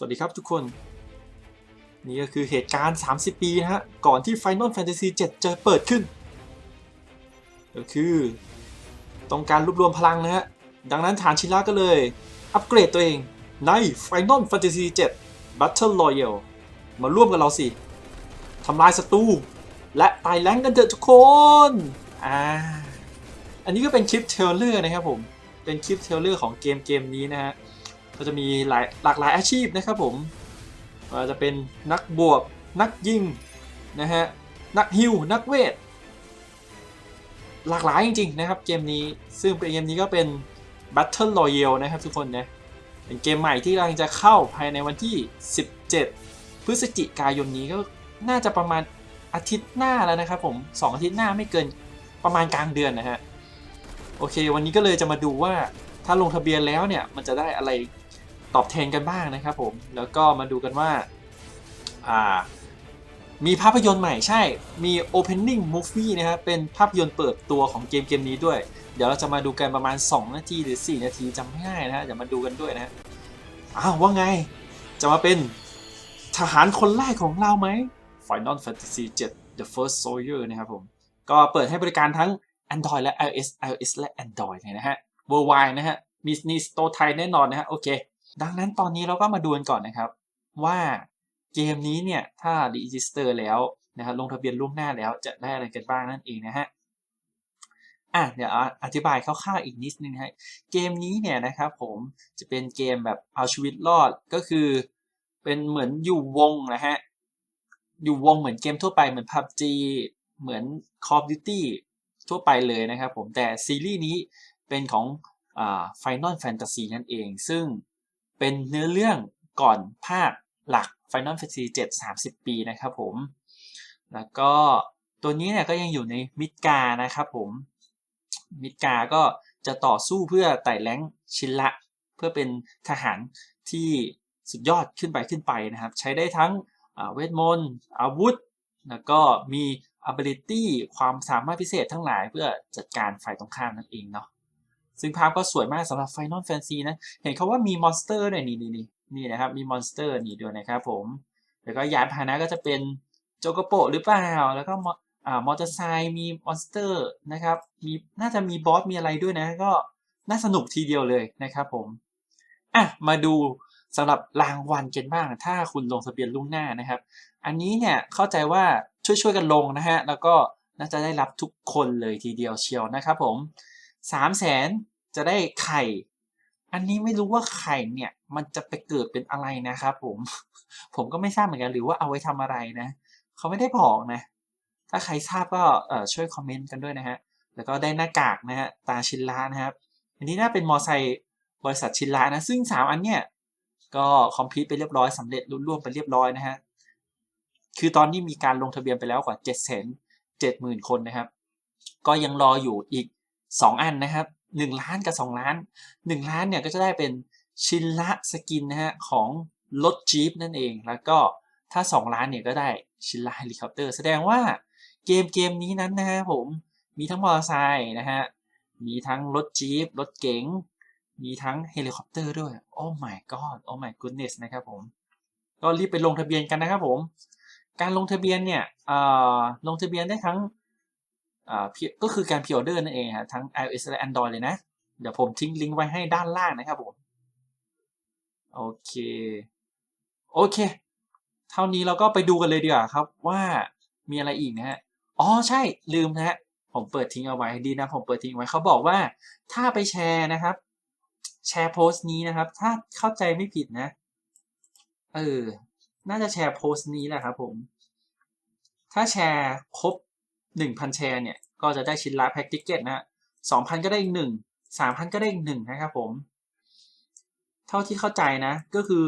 สวัสดีครับทุกคน นี่ก็คือเหตุการณ์ 30 ปีนะฮะ ก่อนที่ Final Fantasy 7 จะเปิดขึ้น ก็คือต้องการรวบรวมพลังนะฮะ ดังนั้นฐานชิระก็เลย อัปเกรดตัวเองใน Final Fantasy 7 Battle Royale มาร่วมกับเราสิทำลายศัตรูและตายแรงกันเถอะทุกคน อ่า อันนี้ก็เป็นคลิปเทลเลอร์นะครับผม เป็นคลิปเทลเลอร์ของเกมเกมนี้นะฮะ ก็จะมีหลายหลากหลายอาชีพนะครับผมว่าจะเป็นนักบวกนักยิงนะฮะนักฮิวนักเวท หลากหลายจริงๆนะครับเกมนี้ซึ่งเกมนี้ก็เป็น Battle Royale นะครับทุกคนนะเป็นเกมใหม่ที่กำลังจะเข้าภายในวันที่ 17 พฤศจิกายนนี้ก็น่าจะประมาณอาทิตย์หน้าแล้วนะครับผม 2 อาทิตย์หน้าไม่เกินประมาณกลางเดือนนะฮะโอเค วันนี้ก็เลยจะมาดูว่าถ้าลงทะเบียนแล้วเนี่ยมันจะได้อะไร ตอบแทนกันบ้างนะครับผม แล้วก็มาดูกันว่าอ่ามีภาพยนตร์ใหม่ใช่ มี opening movie นะครับเป็นภาพยนตร์เปิดตัวของเกมเกมนี้ด้วย เดี๋ยวเราจะมาดูกันประมาณ 2 นาทีหรือ 4 นาทีจำไม่ได้นะฮะเดี๋ยวมาดูกันด้วยนะฮะอ้าวว่าไง จะมาเป็นทหารคนแรกของเราไหม Final Fantasy 7 The First Soldier นะครับผม ก็เปิดให้บริการทั้ง Android และ iOS iOS และ Android เลยนะฮะ Worldwide นะฮะ มีมีสโตไทยแน่นอนนะฮะ โอเค ดังนั้นตอนนี้เราก็มาดูกันก่อนนะครับ ว่าเกมนี้เนี่ยถ้า register แล้วนะครับลงทะเบียนล่วงหน้าแล้วจะได้อะไรกันบ้างนั่นเองนะฮะอะเดี๋ยวอธิบายคร่าวๆอีกนิดนึงฮะเกมนี้เนี่ยนะครับผมจะเป็นเกมแบบเอาชีวิตรอดก็คือ เป็นเหมือนอยู่วงนะฮะอยู่วงเหมือนเกมทั่วไปเหมือน PUBG เหมือน Call of Duty ทั่วไปเลยนะครับผมแต่ซีรีส์นี้เป็นของอ่า Final Fantasy นั่นเอง ซึ่ง เป็นเนื้อเรื่องก่อนภาคหลัก Final Fantasy 7 30 ปีนะครับผม แล้วก็ตัวนี้เนี่ยก็ยังอยู่ในมิดกานะครับผมมิดกาก็จะต่อสู้เพื่อไต่แรงชินละ เพื่อเป็นทหารที่สุดยอดขึ้นไปขึ้นไปนะครับ ใช้ได้ทั้งเวทมนต์อาวุธ แล้วก็มี ability ความสามารถพิเศษทั้งหลายเพื่อจัดการฝ่ายตรงข้ามนั่นเองเนาะ ซึ่งภาพก็สวยมากสำหรับ Final Fantasy นะ เห็นเขาว่ามีมอนสเตอร์ด้วยนี่นี่นี่นี่นะครับ มีมอนสเตอร์นี่ด้วยนะครับผม แล้วก็ยานพาหนะก็จะเป็นโจโกโปหรือเปล่า แล้วก็มออ่ามอเตอร์ไซค์มีมอนสเตอร์นะครับ มีน่าจะมีบอสมีอะไรด้วยนะ ก็น่าสนุกทีเดียวเลยนะครับผม อะ มาดูสำหรับรางวัลกันบ้าง ถ้าคุณลงทะเบียนล่วงหน้านะครับ อันนี้เนี่ยเข้าใจว่าช่วยๆกันลงนะฮะ แล้วก็น่าจะได้รับทุกคนเลยทีเดียวเชียวนะครับผม สามแสนจะได้ไข่ อันนี้ไม่รู้ว่าไข่เนี่ยมันจะไปเกิดเป็นอะไรนะครับผม ผมก็ไม่ทราบเหมือนกันหรือว่าเอาไว้ทำอะไรนะ เขาไม่ได้บอกนะ ถ้าใครทราบก็เอ่อช่วยคอมเมนต์กันด้วยนะฮะ แล้วก็ได้หน้ากากนะฮะตาชินล้านะครับ อันนี้น่าเป็นมอไซค์บริษัทชินล้านะ ซึ่งสามอันเนี่ยก็คอมพิวไปเรียบร้อยสำเร็จรุ่ร่วมไปเรียบร้อยนะฮะ คือตอนนี้มีการลงทะเบียนไปแล้วกว่า7 7 0 0 0 0คนนะครับ ก็ยังรออยู่อีก 2 อันนะครับ 1 ล้านกับ 2 ล้าน 1 ล้านเนี่ยก็จะได้เป็นชินละสกินนะฮะของรถจี๊ปนั่นเอง แล้วก็ถ้า 2 ล้านเนี่ยก็ได้ชินละเฮลิคอปเตอร์ แสดงว่าเกมเกมนี้นั้นนะฮะผมมีทั้งมอเตอร์ไซค์นะฮะ มีทั้งรถจี๊ปรถเก๋ง มีทั้งเฮลิคอปเตอร์ด้วย โอ้ my god โอ้ my goodness นะครับผม ก็รีบไปลงทะเบียนกันนะครับผม การลงทะเบียนเนี่ยลงทะเบียนได้ทั้ง ก็คือการพิออเดอร์นั่นเองฮะทั้ง iOS และ Android เลยนะ เดี๋ยวผมทิ้งลิงก์ไว้ให้ด้านล่างนะครับผม โอเค โอเค เท่านี้เราก็ไปดูกันเลยดีกว่าครับว่ามีอะไรอีกนะฮะ อ๋อใช่ลืมนะฮะ ผมเปิดทิ้งเอาไว้ดีนะ ผมเปิดทิ้งไว้เขาบอกว่าถ้าไปแชร์นะครับ แชร์โพสต์นี้นะครับ ถ้าเข้าใจไม่ผิดนะ เออ น่าจะแชร์โพสต์นี้แหละครับผม ถ้าแชร์ครบ 1,000 แชร์เนี่ย ก็จะได้ชิ้นละแพ็กติเกตนะฮะ2,000 ก็ได้อีกหนึ่ง3,000 ก็ได้อีกหนึ่งนะครับผม เท่าที่เข้าใจนะ ก็คือ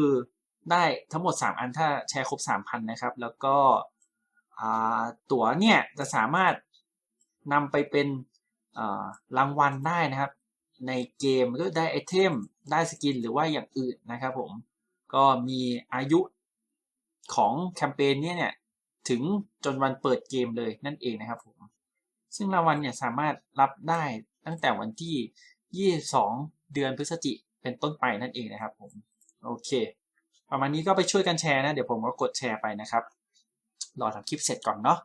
ได้ทั้งหมด 3 อันถ้าแชร์ครบ 3,000 นะครับ แล้วก็ตั๋วเนี่ยจะสามารถนำไปเป็นรางวัลได้นะครับ ในเกมก็ได้ไอเทมได้สกินหรือว่าอย่างอื่นนะครับผม ก็มีอายุของแคมเปญเนี้เนี่ย ถึงจนวันเปิดเกมเลยนั่นเองนะครับผมซึ่งรางวัลเนี่ยสามารถรับได้ตั้งแต่วันที่ 22 เดือนพฤศจิกเป็นต้นไปนั่นเองนะครับผมโอเค ประมาณนี้ก็ไปช่วยกันแชร์นะ เดี๋ยวผมก็กดแชร์ไปนะครับรอทำคลิปเสร็จก่อนเนาะ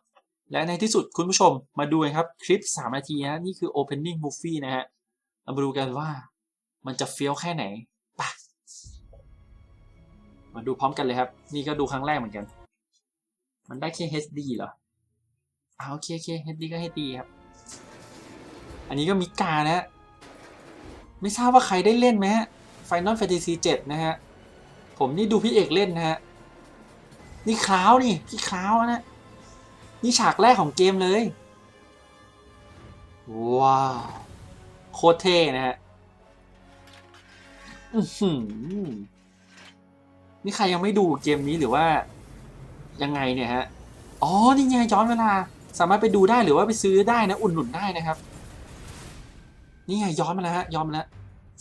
และในที่สุดคุณผู้ชมมาดูกันครับคลิป 3 นาทีนะนี่คือ opening movie นะฮะเรามาดูกันว่ามันจะเฟี้ยวแค่ไหนไปมาดูพร้อมกันเลยครับ นี่ก็ดูครั้งแรกเหมือนกัน มันได้แค่ HD เหรออ่าโอเคโอเค HD ก็ HD ครับ อันนี้ก็มิกานะฮะไม่ทราบว่าใครได้เล่นไหมฮะ Final Fantasy 7 นะฮะ ผมนี่ดูพี่เอกเล่นนะฮะ นี่คราวนี่ พี่คราวนะ นี่ฉากแรกของเกมเลย ว้าว โคตรเท่นะฮะอื้อหือนี่ใครยังไม่ดูเกมนี้หรือว่า ยังไงเนี่ยฮะ อ๋อ นี่ไงย้อนเวลา สามารถไปดูได้หรือว่าไปซื้อได้นะ อุ่นหนุนได้นะครับ นี่ไงย้อนมาแล้วฮะย้อนมาแล้ว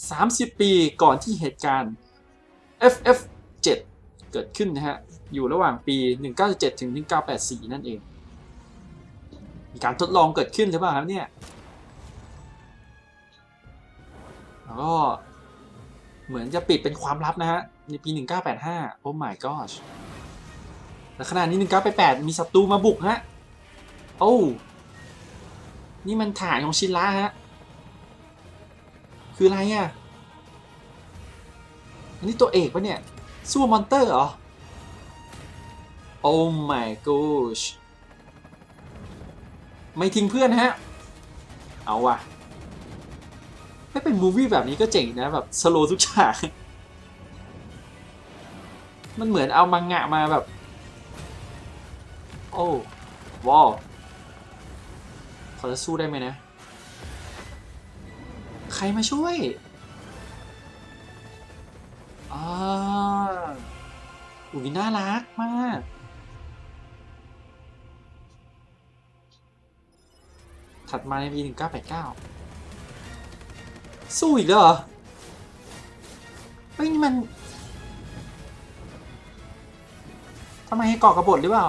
สามสิบปีก่อนที่เหตุการณ์ FF 7 เกิดขึ้นนะฮะ อยู่ระหว่างปี 1977 ถึง 1984 นั่นเอง มีการทดลองเกิดขึ้นหรือเปล่าครับเนี่ยแล้วก็เหมือนจะปิดเป็นความลับนะฮะ ในปี 1985 โอ้ my gosh และขณะนี้1988มีศัตรูมาบุกฮะ โอ้ นี่มันฐานของชินระฮะ คืออะไรอะ อันนี้ตัวเอกปะเนี่ย สู้มอนเตอร์เหรอ โอ้ my gosh ไม่ทิ้งเพื่อนฮะ เอาว่ะไม่เป็นมูวี่แบบนี้ก็เจ๋งนะแบบสโลทุกฉาก มันเหมือนเอามังงะมาแบบ โอ้ว้าวเขาจะสู้ได้ไหมนะ ใครมาช่วยอ่าอุ้ยน่ารักมากถัดมาในปี 1989 สู้อีกแล้วเหรอเฮ้ยนี่มัน ทำไมให้ก่อกระบฏหรือเปล่า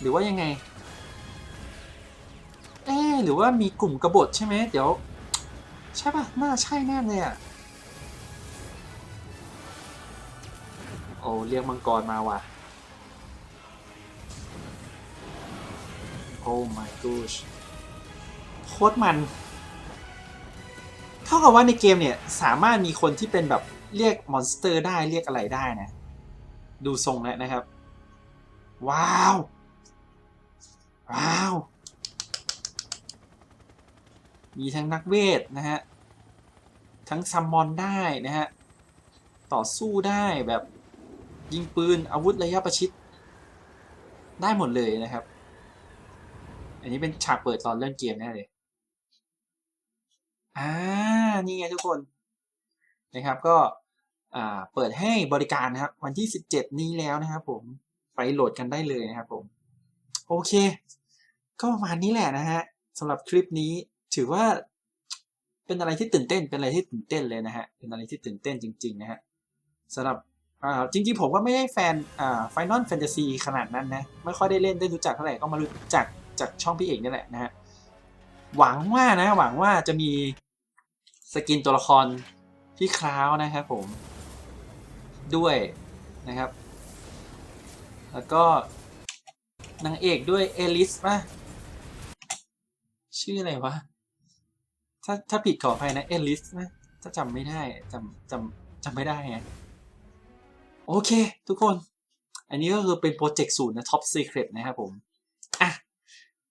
หรือว่ายังไง เอ๊หรือว่ามีกลุ่มกบฏใช่ไหมเดี๋ยว ใช่ป่ะ น่าใช่แน่เลยอะ โอ้เรียกมังกรมาว่ะ โอ้ my gosh โคตรมันเท่ากับว่าในเกมเนี่ยสามารถมีคนที่เป็นแบบเรียกมอนสเตอร์ได้เรียกอะไรได้นะ ดูทรงแล้วนะครับ ว้าว ว้าว มีทั้งนักเวทนะฮะ ทั้งซัมมอนได้นะฮะ ต่อสู้ได้แบบยิงปืนอาวุธระยะประชิด ได้หมดเลยนะครับ อันนี้เป็นฉากเปิดตอนเล่นเกมแน่เลย อ่า นี่ไงทุกคนนะครับก็เปิดให้บริการนะครับ วันที่ 17 นี้แล้วนะครับผมไปโหลดกันได้เลยนะครับผม โอเค ก็ประมาณนี้แหละนะฮะสำหรับคลิปนี้ถือว่าเป็นอะไรที่ตื่นเต้น เป็นอะไรที่ตื่นเต้นเลยนะฮะ เป็นอะไรที่ตื่นเต้นจริง ๆ นะฮะสำหรับจริงๆ ผมก็ไม่ได้แฟนอ่า Final Fantasy ขนาดนั้นนะ ไม่ค่อยได้เล่นได้รู้จักเท่าไหร่ ก็มารู้จักจากช่องพี่เอกนี่แหละนะฮะ หวังว่านะ หวังว่าจะมีสกินตัวละครพี่คราวนะครับผม ด้วยนะครับ แล้วก็ นางเอกด้วยเอลิสป่ะ ชื่ออะไรวะ ถ้าถ้าผิดขออภัยนะเอลิสนะถ้าจำไม่ได้จำจำจำไม่ได้ไงโอเค ทุกคน อันนี้ก็คือเป็นโปรเจกต์ศูนย์นะ Top Secret นะครับผมอะ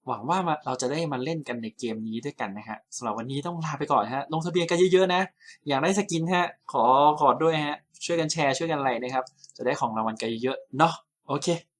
หวังว่ามาเราจะได้มาเล่นกันในเกมนี้ด้วยกันนะฮะสำหรับวันนี้ต้องลาไปก่อนฮะ ลงทะเบียนกันเยอะๆนะ อยากได้สกินฮะ ขอขอด้วยฮะ ช่วยกันแชร์ช่วยกันไลค์นะครับ จะได้ของรางวัลกันเยอะๆเนาะ โอเค